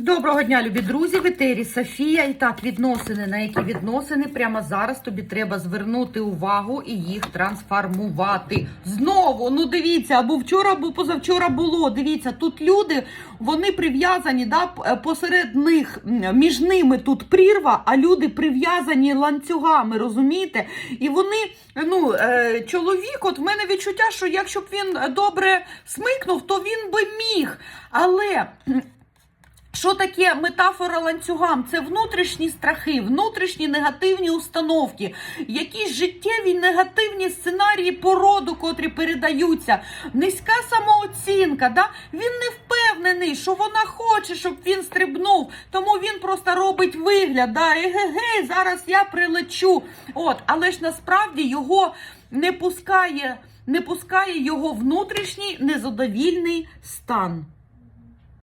Доброго дня, любі друзі, в етері Софія. І так, відносини, на які відносини прямо зараз тобі треба звернути увагу і їх трансформувати. Знову, ну дивіться, або вчора, або позавчора було. Дивіться, тут люди, вони прив'язані, да, посеред них, між ними тут прірва, а люди прив'язані ланцюгами, розумієте? І вони, ну, е, чоловік, от в мене відчуття, що якщо б він добре смикнув, то він би міг. Але. Що таке метафора ланцюгам? Це внутрішні страхи, внутрішні негативні установки, якісь життєві негативні сценарії породу, котрі передаються, низька самооцінка. Да? Він не впевнений, що вона хоче, щоб він стрибнув. Тому він просто робить вигляд. Да? Еге-ге, зараз я прилечу. От, але ж насправді його не пускає, не пускає його внутрішній незадовільний стан.